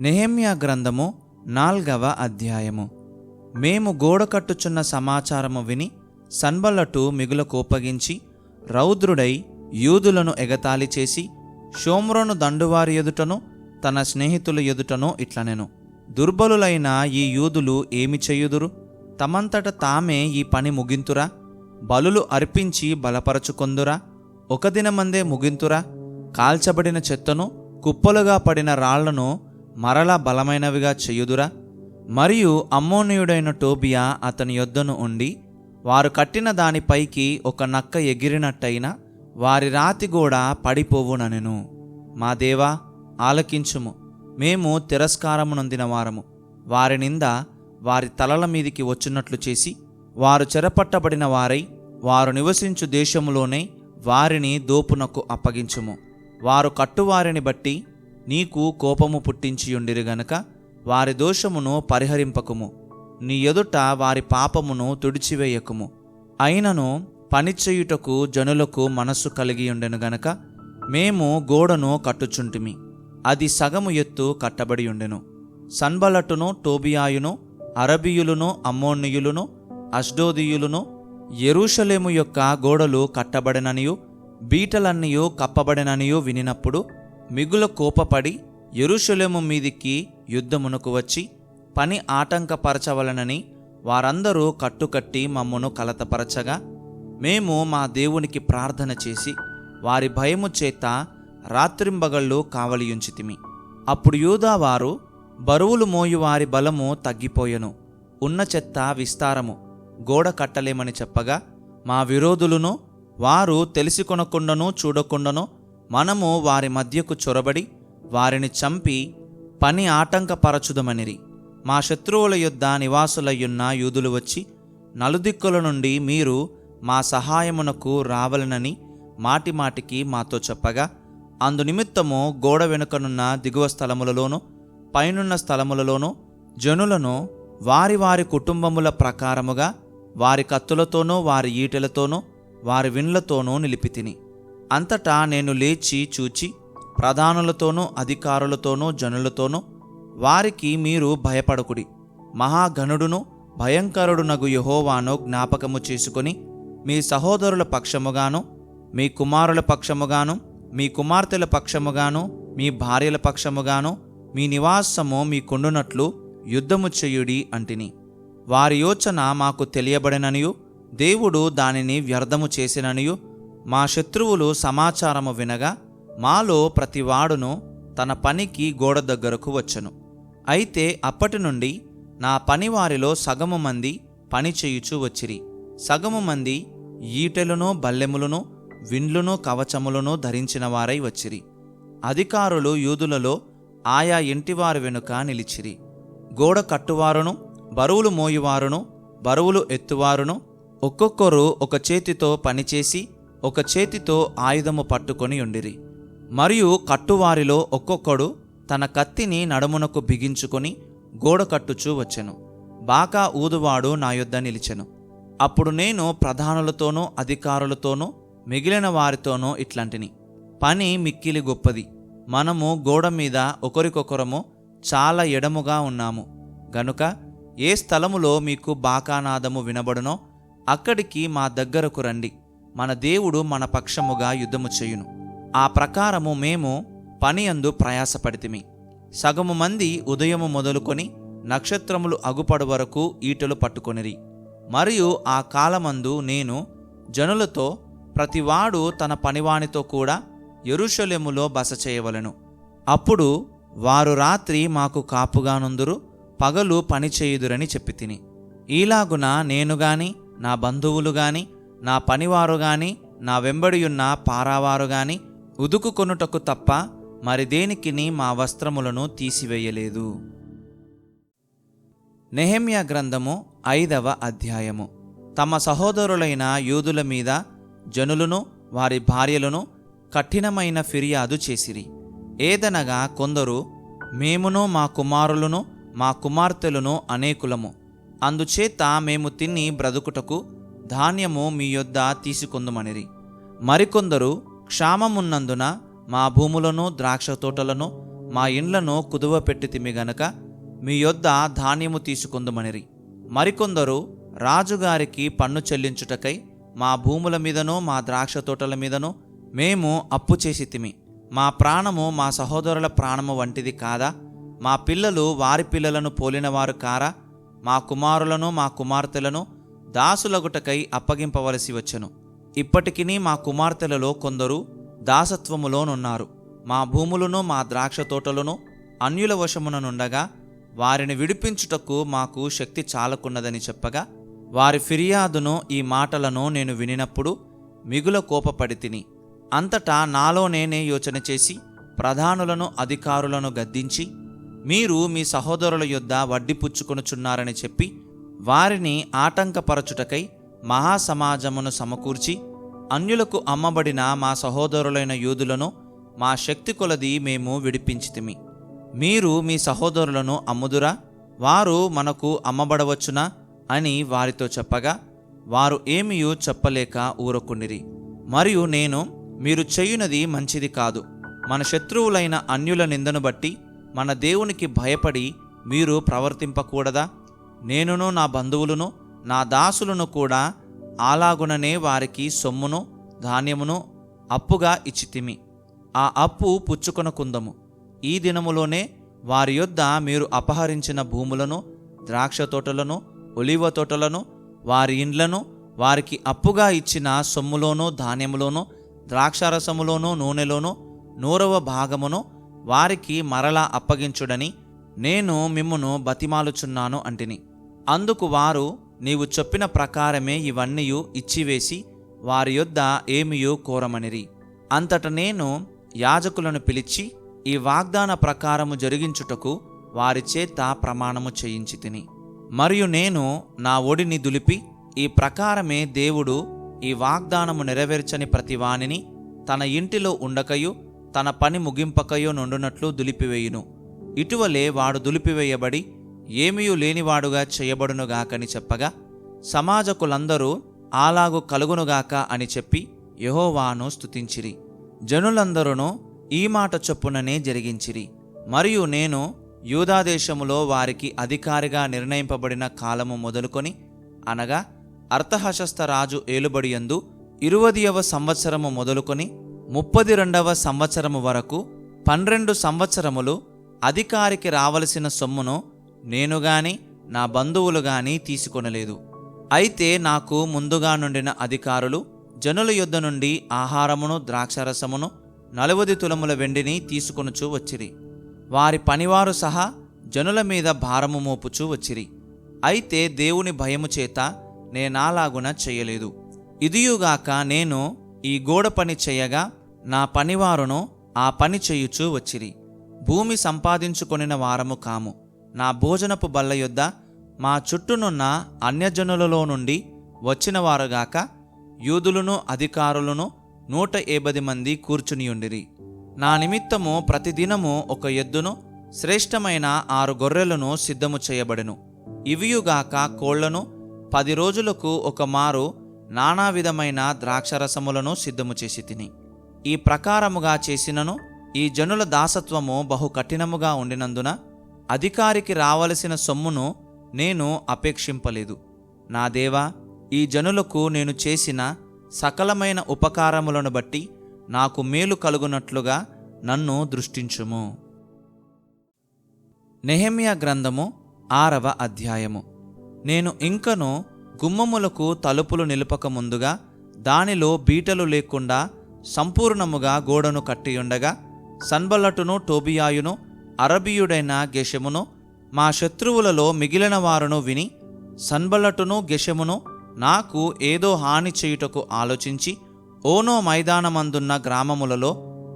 నెహమ్యా గ్రంథము నాల్గవ అధ్యాయము. మేము గోడ కట్టుచున్న సమాచారము విని సన్బల్లటు మిగుల కోపగించి రౌద్రుడై యూదులను ఎగతాళి చేసి షోమ్రోను దండువారి ఎదుటను తన స్నేహితుల ఎదుటను ఇట్లనెను. దుర్బలులైన ఈ యూదులు ఏమి చేయుదురు? తమంతట తామే ఈ పని ముగింతురా? బలులు అర్పించి బలపరచుకొందురా? ఒక దినమందే ముగింతురా? కాల్చబడిన చెత్తను కుప్పలుగా పడిన రాళ్ళను మరలా బలమైనవిగా చేయుదురా? మరియు అమ్మోనీయుడైన టోబియా అతని యొద్దను ఉండి వారు కట్టిన దానిపైకి ఒక నక్క ఎగిరినట్టయినా వారి రాతి కూడా పడిపోవుననెను. మా దేవా ఆలకించుము. మేము తిరస్కారమునొందిన వారము. వారి నింద వారి తలల మీదికి వచ్చినట్లు చేసి వారు చెరపట్టబడిన వారై వారు నివసించు దేశములోనే వారిని దోపునకు అప్పగించుము. వారు కట్టువారిని బట్టి నీకు కోపము పుట్టించియుండిరి గనుక వారి దోషమును పరిహరింపకుము. నీ ఎదుట వారి పాపమును తుడిచివేయకుము. అయినను పనిచేయుటకు జనులకు మనస్సు కలిగి ఉండెను గనక మేము గోడను కట్టుచుంటిమి. అది సగము ఎత్తు కట్టబడి ఉండెను సన్బలటును టోబియాయును అరబియులును అమ్మోనియులును అష్డోదీయులును ఎరూషలేము యొక్క గోడలు కట్టబడననియు బీటలన్నీయు కప్పబడిననియు వినినప్పుడు మిగుల కోపపడి యెరూషలేము మీదికి యుద్ధమునకు వచ్చి పని ఆటంకపరచవలనని వారందరూ కట్టుకట్టి మమ్మను కలతపరచగా మేము మా దేవునికి ప్రార్థన చేసి వారి భయము చేత రాత్రింబగళ్ళు కావలియుంచితిమి. అప్పుడు యూదావారు బరువులు మోయు వారి బలము తగ్గిపోయెను. ఉన్న చెత్త విస్తారము. గోడ కట్టలేమని చెప్పగా మా విరోధులను వారు తెలిసి కొనకుండాను చూడకుండాను మనము వారి మధ్యకు చొరబడి వారిని చంపి పని ఆటంకపరచుదమనిరి. మా శత్రువుల యొద్ద నివాసులయ్యున్న యూదులు వచ్చి నలుదిక్కుల నుండి మీరు మా సహాయమునకు రావలనని మాటిమాటికి మాతో చెప్పగా అందు నిమిత్తము గోడ వెనుకనున్న దిగువ స్థలములలోనూ పైనున్న స్థలములలోనూ జనులను వారి వారి కుటుంబముల ప్రకారముగా వారి కత్తులతోనూ వారి ఈటెలతోనూ వారి విన్లతోనూ నిలిపితిని. అంతటా నేను లేచి చూచి ప్రధానులతోనూ అధికారులతోనూ జనులతోనూ వారికి మీరు భయపడకుడి. మహాగణుడును భయంకరుడునగు యహోవాను జ్ఞాపకము చేసుకొని మీ సహోదరుల పక్షముగాను మీ కుమారుల పక్షముగాను మీ కుమార్తెల పక్షముగాను మీ భార్యల పక్షముగాను మీ నివాసము మీకుండునట్లు యుద్ధము చేయుడి అంటిని. వారి యోచన మాకు తెలియబడిననియు దేవుడు దానిని వ్యర్థము చేసిననియు మా శత్రువులు సమాచారము వినగా మాలో ప్రతివాడును తన పనికి గోడ దగ్గరకు వచ్చను. అయితే అప్పటి నుండి నా పనివారిలో సగము మంది పని చేయుచు వచ్చిరి. సగము మంది ఈటెలను బల్లెములను విండ్లును కవచములను ధరించిన వారై వచ్చిరి. అధికారులు యూదులలో ఆయా ఇంటివారి వెనుక నిలిచిరి. గోడ కట్టువారును బరువులు మోయువారును బరువులు ఎత్తువారును ఒక్కొక్కరు ఒక చేతితో పనిచేసి ఒక చేతితో ఆయుధము పట్టుకొని ఉండిరి. మరియు కట్టువారిలో ఒక్కొక్కడు తన కత్తిని నడుమునకు బిగించుకొని గోడ కట్టుచూ వచ్చెను. బాకా ఊదువాడు నా యొద్ద నిలిచెను. అప్పుడు నేను ప్రధానులతోనూ అధికారులతోనూ మిగిలిన వారితోనూ ఇట్లాంటిని. పని మిక్కిలి గొప్పది. మనము గోడ మీద ఒకరికొకరము చాలా ఎడముగా ఉన్నాము. గనుక ఏ స్థలములో మీకు బాకానాదము వినబడునో అక్కడికి మా దగ్గరకు రండి. మన దేవుడు మన పక్షముగా యుద్ధము చేయును. ఆ ప్రకారము మేము పని అందు ప్రయాసపడితిమి. సగము మంది ఉదయము మొదలుకొని నక్షత్రములు అగుపడు వరకు ఈటలు పట్టుకొనిరి. మరియు ఆ కాలమందు నేను జనులతో ప్రతివాడు తన పనివానితో కూడా యెరూషలేములో బస చేయవలెను. అప్పుడు వారు రాత్రి మాకు కాపుగానుందురు పగలు పనిచేయుదురని చెప్పి తిని ఈలాగున నేను గాని నా బంధువులు గాని నా పనివారు గాని నా వెంబడియున్న పారావారు గాని ఉదుకు కొనుటకు తప్ప మరి దేనికిని మా వస్త్రములను తీసివేయలేదు. నెహమ్యా గ్రంథము ఐదవ అధ్యాయము. తమ సహోదరులైన యూదుల మీద జనులను వారి భార్యలను కఠినమైన ఫిర్యాదు చేసిరి. ఏదనగా కొందరు మేమును మా కుమారులను మా కుమార్తెలను అనేకులము. అందుచేత మేము తిని బ్రతుకుటకు ధాన్యము మీ యొద్ద తీసుకొందుమనిరి. మరికొందరు క్షామమున్నందున మా భూములను ద్రాక్ష తోటలను మా ఇండ్లను కుదువ పెట్టితిమి గనక మీ యొద్ద ధాన్యము తీసుకుందుమనిరి. మరికొందరు రాజుగారికి పన్ను చెల్లించుటకై మా భూముల మీదనో మా ద్రాక్ష తోటల మీదనో మేము అప్పు చేసితిమి మా ప్రాణము మా సహోదరుల ప్రాణము వంటిది కాదా? మా పిల్లలు వారి పిల్లలను పోలినవారు కారా? మా కుమారులను మా కుమార్తెలను దాసులగుటకై అప్పగింపవలసి వచ్చెను. ఇప్పటికీ మా కుమార్తెలలో కొందరు దాసత్వములోనున్నారు. మా భూములను మా ద్రాక్ష తోటలను అన్యుల వశముననుండగా వారిని విడిపించుటకు మాకు శక్తి చాలకున్నదని చెప్పగా వారి ఫిర్యాదును ఈ మాటలను నేను వినినప్పుడు మిగుల కోపపడి తిని అంతటా నాలో నేనే యోచన చేసి ప్రధానులను అధికారులను గద్దించి మీరు మీ సహోదరుల యొద్ద వడ్డీ పుచ్చుకొనుచున్నారని చెప్పి వారిని ఆటంకపరచుటకై మహాసమాజమును సమకూర్చి అన్యులకు అమ్మబడిన మా సహోదరులైన యూదులను మా శక్తి కొలది మేము విడిపించితిమి. మీరు మీ సహోదరులను అమ్ముదురా? వారు మనకు అమ్మబడవచ్చునా? అని వారితో చెప్పగా వారు ఏమియూ చెప్పలేక ఊరకుండిరి. మరియు నేను మీరు చేయునది మంచిది కాదు. మన శత్రువులైన అన్యుల నిందను బట్టి మన దేవునికి భయపడి మీరు ప్రవర్తింపకూడదా? నేనును నా బంధువులను నా దాసులను కూడా అలాగుననే వారికి సొమ్మును ధాన్యమును అప్పుగా ఇచ్చితిమి. ఆ అప్పు పుచ్చుకొనకుందము. ఈ దినములోనే వారి యొద్ద మీరు అపహరించిన భూములను ద్రాక్ష తోటలను ఒలివ తోటలను వారి ఇండ్లను వారికి అప్పుగా ఇచ్చిన సొమ్ములోనూ ధాన్యములోనూ ద్రాక్షారసములోనూ నూనెలోనూ నూరవ భాగమును వారికి మరలా అప్పగించుడని నేను మిమ్మును బతిమాలుచున్నాను అంటిని. అందుకు వారు నీవు చెప్పిన ప్రకారమే ఇవన్నీయు ఇచ్చివేసి వారి యొద్ద ఏమియో కోరమనిరి. అంతట నేను యాజకులను పిలిచి ఈ వాగ్దాన ప్రకారము జరిగించుటకు వారి చేత ప్రమాణము చేయించి తిని. మరియు నేను నా ఒడిని దులిపి ఈ ప్రకారమే దేవుడు ఈ వాగ్దానము నెరవేర్చని ప్రతివానిని తన ఇంటిలో ఉండకయు తన పని ముగింపకయో నుండునట్లు దులిపివేయును. ఇటువలే వాడు దులిపివేయబడి ఏమీయూ లేనివాడుగా చేయబడునుగాకని చెప్పగా సమాజకులందరూ అలాగు కలుగునుగాక అని చెప్పి యహోవాను స్తుతించిరి. జనులందరూ ఈ మాట చొప్పుననే జరిగించిరి. మరియు నేను యూదాదేశములో వారికి అధికారిగా నిర్ణయింపబడిన కాలము మొదలుకొని అనగా అర్థహశస్త రాజు ఏలుబడియందు ఇరువదియవ సంవత్సరము మొదలుకొని ముప్పది రెండవ సంవత్సరము వరకు పన్నెండు సంవత్సరములు అధికారికి రావలసిన సొమ్మును నేను గాని నా బంధువులు గాని తీసుకొనలేదు. అయితే నాకు ముందుగా నుండిన అధికారులు జనుల యుద్ధ నుండి ఆహారమును ద్రాక్షరసమును నలువది తులముల వెండిని తీసుకొనుచూ వచ్చిరి. వారి పనివారు సహా జనుల మీద భారము మోపుచూ వచ్చిరి. అయితే దేవుని భయము చేత నేనాలాగున చెయ్యలేదు ఇదియుగాక నేను ఈ గోడ పని చేయగా నా పనివారును ఆ పని చేయుచూ వచ్చిరి. భూమి సంపాదించుకొనిన వారము కాము. నా భోజనపు బల్ల యొద్ద మా చుట్టూనున్న అన్యజనులలో నుండి వచ్చిన వారుగాక యూదులను అధికారులను నూట ఏబది మంది కూర్చునియుండిరి. నా నిమిత్తము ప్రతిదినము ఒక ఎద్దును శ్రేష్టమైన ఆరు గొర్రెలను సిద్ధము చేయబడెను. ఇవియుగాక కోళ్ళను పది రోజులకు ఒక మారు నానా విధమైన ద్రాక్షరసములను సిద్ధము చేసి తిని. ఈ ప్రకారముగా చేసినను ఈ జనుల దాసత్వము బహు కఠినముగా ఉండినందున అధికారికి రావలసిన సొమ్మును నేను అపేక్షింపలేదు. నా దేవా ఈ జనులకు నేను చేసిన సకలమైన ఉపకారములను బట్టి నాకు మేలు కలుగునట్లుగా నన్ను దృష్టించుము. నెహెమ్యా గ్రంథము ఆరవ అధ్యాయము. నేను ఇంకను గుమ్మములకు తలుపులు నిలుపక ముందుగా దానిలో బీటలు లేకుండా సంపూర్ణముగా గోడను కట్టియుండగా సన్బల్లటును టోబియాయును అరబియుడైన గెషమును మా శత్రువులలో మిగిలిన వారును విని సన్బలటును గెషమును నాకు ఏదో హాని చేయుటకు ఆలోచించి ఓనో మైదానమందున్న గ్రామములలో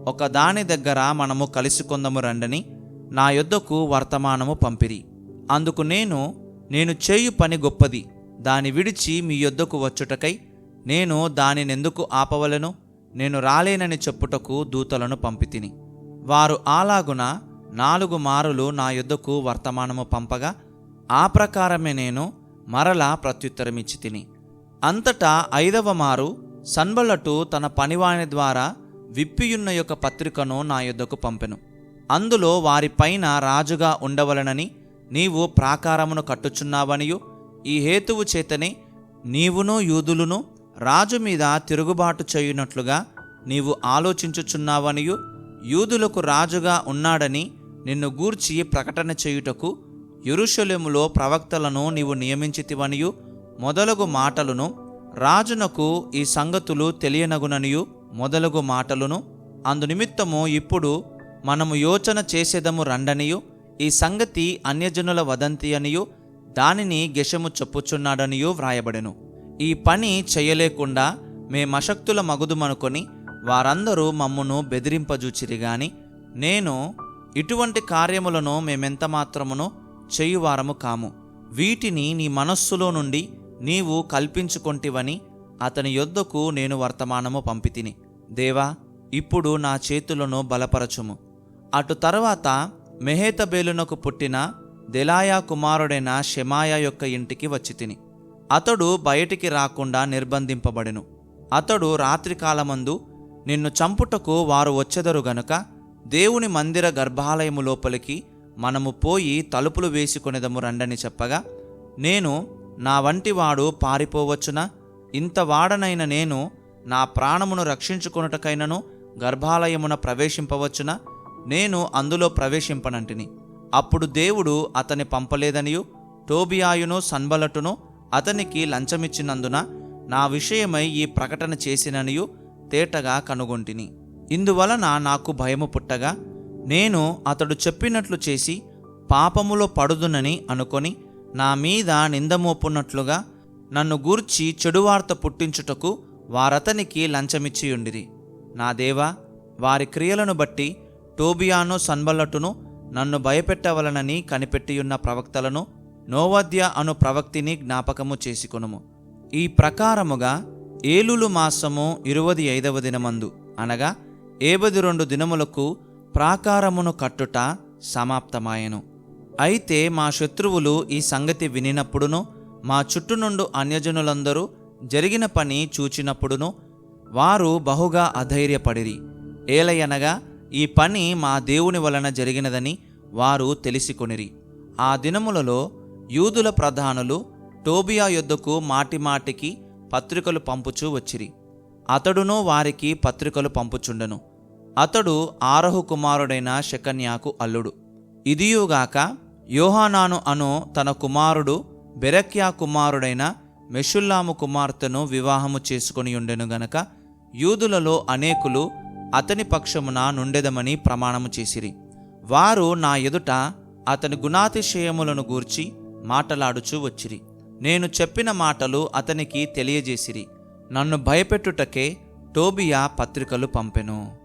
ఒక దాని దగ్గర మనము కలిసికొందము రండని నా యొద్దకు వర్తమానము పంపిరి. అందుకు నేను నేను చేయు పని గొప్పది దాని విడిచి మీ యొద్దకు వచ్చుటకై నేను దానినెందుకు ఆపవలను నేను రాలేనని చెప్పుటకు దూతలను పంపితిని. వారు అలాగున నాలుగు మారులు నా యుద్ధకు వర్తమానము పంపగా ఆ ప్రకారమే నేను మరలా ప్రత్యుత్తరమిచ్చి తిని. అంతటా ఐదవ మారు సన్బలటు తన పనివాణి ద్వారా విప్పియున్న యొక్క పత్రికను నా యుద్ధకు పంపెను. అందులో వారిపైన రాజుగా ఉండవలనని నీవు ప్రాకారమును కట్టుచున్నావనియు ఈ హేతువు చేతనే నీవును యూదులును రాజు మీద తిరుగుబాటు చేయునట్లుగా నీవు ఆలోచించుచున్నావనియు యూదులకు రాజుగా ఉన్నాడని నిన్ను గూర్చి ప్రకటన చేయుటకు యెరూషలేములో ప్రవక్తలను నీవు నియమించితివనియు మొదలగు మాటలను రాజునకు ఈ సంగతులు తెలియనగుననియు మొదలగు మాటలను అందునిమిత్తము ఇప్పుడు మనము యోచన చేసేదము రండనియు ఈ సంగతి అన్యజనుల వదంతి అనియు దానిని గెషము చెప్పుచున్నాడనియు వ్రాయబడెను. ఈ పని చేయలేకుండా మేమశక్తుల మగుదుమనుకొని వారందరూ మమ్మును బెదిరింపజూచిరి గాని నేను ఇటువంటి కార్యములను మేమెంత మాత్రమును చేయువారము కాము. వీటిని నీ మనస్సులో నుండి నీవు కల్పించుకొంటివని అతని యొద్దకు నేను వర్తమానము పంపితిని. దేవా ఇప్పుడు నా చేతులను బలపరచుము. అటు తర్వాత మెహేతబేలునకు పుట్టిన దెలాయా కుమారుడైన షెమాయా యొక్క ఇంటికి వచ్చి తిని అతడు బయటికి రాకుండా నిర్బంధింపబడెను. అతడు రాత్రికాలమందు నిన్ను చంపుటకు వారు వచ్చెదరు గనుక దేవుని మందిర గర్భాలయము లోపలికి మనము పోయి తలుపులు వేసుకునేదము రండని చెప్పగా నేను నా వంటివాడు పారిపోవచ్చునా? ఇంత వాడనైన నేను నా ప్రాణమును రక్షించుకొనుటకైనను గర్భాలయమున ప్రవేశింపవచ్చునా? నేను అందులో ప్రవేశింపనంటిని. అప్పుడు దేవుడు అతని పంపలేదనియు టోబియాయును సన్బలటును అతనికి లంచమిచ్చినందున నా విషయమై ఈ ప్రకటన చేసిననియు తేటగా కనుగొంటిని. ఇందువలన నాకు భయము పుట్టగా నేను అతడు చెప్పినట్లు చేసి పాపములో పడుదునని అనుకొని నా మీద నిందమోపున్నట్లుగా నన్ను గూర్చి చెడువార్త పుట్టించుటకు వారతనికి లంచమిచ్చియుండిరి. నా దేవా వారి క్రియలను బట్టి టోబియాను సన్బల్లటును నన్ను భయపెట్టవలనని కనిపెట్టియున్న ప్రవక్తలను నోవద్య అను ప్రవక్తిని జ్ఞాపకము చేసుకొనుము. ఈ ప్రకారముగా ఏలులు మాసము ఇరువది ఐదవ దినమందు అనగా ఏబది రెండు దినములకు ప్రాకారమును కట్టుట సమాప్తమాయెను. అయితే మా శత్రువులు ఈ సంగతి వినినప్పుడును మా చుట్టునుండు అన్యజనులందరూ జరిగిన పని చూచినప్పుడును వారు బహుగా అధైర్యపడిరి. ఏలయనగా ఈ పని మా దేవుని వలన జరిగినదని వారు తెలిసికొనిరి. ఆ దినములలో యూదుల ప్రధానులు టోబియా యొద్దకు మాటిమాటికి పత్రికలు పంపుచూ వచ్చిరి. అతడును వారికి పత్రికలు పంపుచుండెను. అతడు ఆరహు కుమారుడైన శకన్యాకు అల్లుడు. ఇదియుగాక యోహానాను అను తన కుమారుడు బెరక్యా కుమారుడైన మెషుల్లాము కుమార్తెను వివాహము చేసుకుని ఉండెను గనక యూదులలో అనేకులు అతని పక్షమున నుండెదమని ప్రమాణము చేసిరి. వారు నా ఎదుట అతని గుణాతిశయములను గూర్చి మాటలాడుచూ వచ్చిరి. నేను చెప్పిన మాటలు అతనికి తెలియజేసిరి. నన్ను భయపెట్టుటకే టోబియా పత్రికలు పంపెను.